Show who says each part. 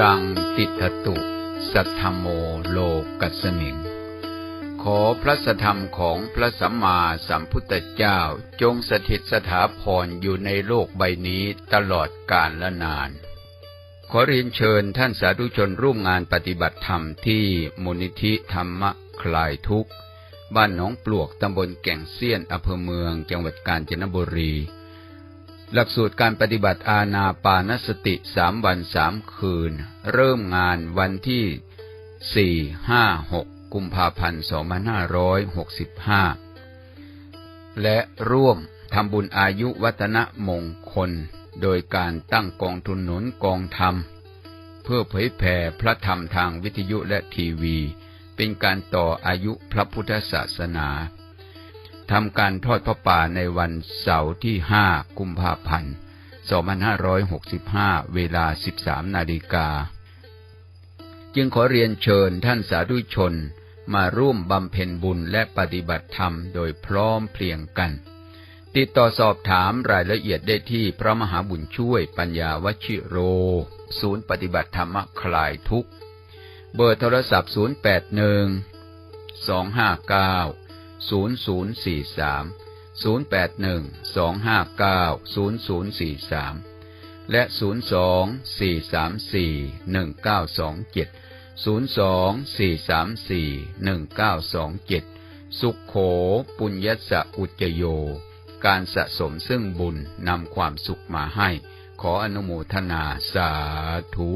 Speaker 1: รังติทตุ สัทธโมโลกัสมิง ขอพระสธรรมของพระสัมมาสัมพุทธเจ้าจงสถิตสถาพรอยู่ในโลกใบนี้ตลอดกาลและนาน ขอเรียนเชิญท่านสาธุชนร่วมงานปฏิบัติธรรมที่มูลนิธิธรรมคลายทุกข์ บ้านหนองปลวกตำบลแก่งเซียนอำเภอเมืองจังหวัดกาญจนบุรี หลักสูตรการปฏิบัติอาณาปานสติสามวันสามคืน เริ่มงานวันที่สี่ห้าหกกุมภาพันธ์สองพันห้าร้อยหกสิบห้าและร่วมทำบุญอายุวัฒนมงคล โดยการตั้งกองทุนหนุนกองธรรม เพื่อเผยแผ่พระธรรมทางวิทยุและทีวี เป็นการต่ออายุพระพุทธศาสนา ทำการทอดพระป่าในวันเสาร์ที่ห้ากุมภาพันธ์ 2565 เวลา 13 นาฬิกา จึงขอเรียนเชิญท่านสาธุชนมาร่วมบำเพ็ญบุญและปฏิบัติธรรมโดยพร้อมเพรียงกัน ติดต่อสอบถามรายละเอียดได้ที่พระมหาบุญช่วยปัญญาวชิโร ศูนย์ปฏิบัติธรรมคลายทุกเบอร์โทรศัพท์ 081 259 0043 081 259 0043 และ 02 434 1927 02 434 1927 สุขโขปุญญสะอุจโย การสะสมซึ่งบุญนำความสุขมาให้ ขออนุโมทนาสาธุ